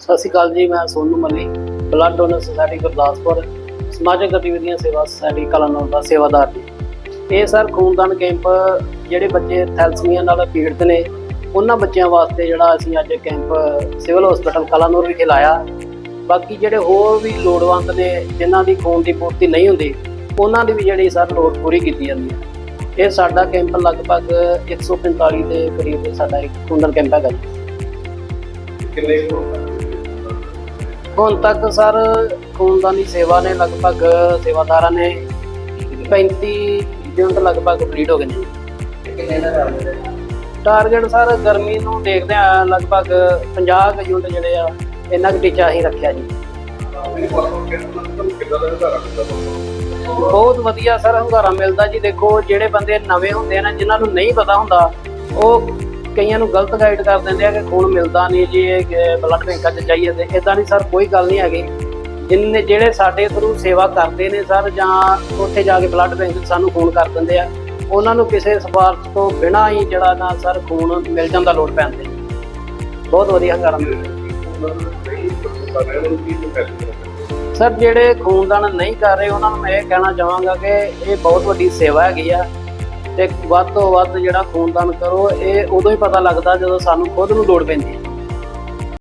ਸਤਿ ਸ਼੍ਰੀ ਅਕਾਲ ਜੀ, ਮੈਂ Sonu Malli blood donor society Gurdaspur, ਸਮਾਜਿਕ ਗਤੀਵਿਧੀਆਂ ਸੇਵਾ ਸੁਸਾਇਟੀ ਕਲਾਨੌਰ ਦਾ ਸੇਵਾਦਾਰ ਜੀ। ਇਹ ਸਰ ਖੂਨਦਾਨ ਕੈਂਪ ਜਿਹੜੇ ਬੱਚੇ ਥੈਲਸੀਮੀਆ ਨਾਲ ਪੀੜਤ ਨੇ, ਉਹਨਾਂ ਬੱਚਿਆਂ ਵਾਸਤੇ ਜਿਹੜਾ ਅਸੀਂ ਅੱਜ ਕੈਂਪ ਸਿਵਲ ਹਸਪੀਟਲ ਕਲਾਨੌਰ ਵਿਖੇ ਲਾਇਆ। ਬਾਕੀ ਜਿਹੜੇ ਹੋਰ ਵੀ ਲੋੜਵੰਦ ਨੇ, ਜਿਨ੍ਹਾਂ ਦੀ ਖੂਨ ਦੀ ਪੂਰਤੀ ਨਹੀਂ ਹੁੰਦੀ, ਉਹਨਾਂ ਦੀ ਵੀ ਜਿਹੜੀ ਸਰ ਲੋੜ ਪੂਰੀ ਕੀਤੀ ਜਾਂਦੀ ਹੈ। ਇਹ ਸਾਡਾ ਕੈਂਪ ਲਗਭਗ 145 ਦੇ ਕਰੀਬ ਸਾਡਾ ਇੱਕ ਖੂਨਦਾਨ ਕੈਂਪ ਹੈਗਾ ਜੀ। ਕਿੰਨੇ ਹੁਣ ਤੱਕ ਸਰ ਖੂਨਦਾਨੀ ਸੇਵਾ ਨੇ ਲਗਭਗ ਸੇਵਾਦਾਰਾਂ ਨੇ 35 ਯੂਨਿਟ ਲਗਭਗ ਕੰਪਲੀਟ ਹੋ ਗਏ ਨੇ। ਕਿੰਨੇ ਦਾ ਕਰਦੇ ਟਾਰਗੇਟ ਸਰ ਗਰਮੀ ਨੂੰ ਦੇਖਦੇ ਆ ਲਗਭਗ 50 ਕੁ ਯੂਨਿਟ ਜਿਹੜੇ ਆ ਇੰਨਾ ਕੁ ਟੀਚਾ ਅਸੀਂ ਰੱਖਿਆ ਜੀ। ਬਹੁਤ ਵਧੀਆ ਸਰ ਹੰਗਾਰਾ ਮਿਲਦਾ ਜੀ। ਦੇਖੋ ਜਿਹੜੇ ਬੰਦੇ ਨਵੇਂ ਹੁੰਦੇ ਆ ਨਾ ਜਿਨ੍ਹਾਂ ਨੂੰ ਨਹੀਂ ਪਤਾ ਹੁੰਦਾ ਉਹ ਕਈਆਂ ਨੂੰ ਗਲਤ ਗਾਈਡ ਕਰ ਦਿੰਦੇ ਆ ਕਿ ਖੂਨ ਮਿਲਦਾ ਨਹੀਂ ਜੀ, ਇਹ ਬਲੱਡ ਬੈਂਕਾਂ 'ਚ ਜਾਈਏ ਤੇ ਇਦਾਂ ਨਹੀਂ ਸਰ ਕੋਈ ਗੱਲ ਨਹੀਂ ਹੈਗੀ। ਜਿੰਨੇ ਜਿਹੜੇ ਸਾਡੇ ਥਰੂ ਸੇਵਾ ਕਰਦੇ ਨੇ ਸਰ ਜਾਂ ਉੱਥੇ ਜਾ ਕੇ ਬਲੱਡ ਬੈਂਕ ਸਾਨੂੰ ਫੋਨ ਕਰ ਦਿੰਦੇ ਆ, ਉਹਨਾਂ ਨੂੰ ਕਿਸੇ ਸਿਫਾਰਸ਼ ਤੋਂ ਬਿਨਾਂ ਹੀ ਜਿਹੜਾ ਨਾ ਸਰ ਖੂਨ ਮਿਲ ਜਾਂਦਾ ਲੋੜ ਪੈਣ ਤੇ ਬਹੁਤ ਵਧੀਆ ਹੰਗਾਰਾ ਸਰ ਜਿਹੜੇ ਖੂਨਦਾਨ ਨਹੀਂ ਕਰ ਰਹੇ, ਉਹਨਾਂ ਨੂੰ ਮੈਂ ਇਹ ਕਹਿਣਾ ਚਾਹਾਂਗਾ ਕਿ ਇਹ ਬਹੁਤ ਵੱਡੀ ਸੇਵਾ ਹੈਗੀ ਆ। ਤੇ ਵੱਧ ਤੋਂ ਵੱਧ ਜਿਹੜਾ ਖੂਨਦਾਨ ਕਰੋ, ਇਹ ਉਦੋਂ ਹੀ ਪਤਾ ਲੱਗਦਾ ਜਦੋਂ ਸਾਨੂੰ ਖੁਦ ਨੂੰ ਲੋੜ ਪੈਂਦੀ ਹੈ।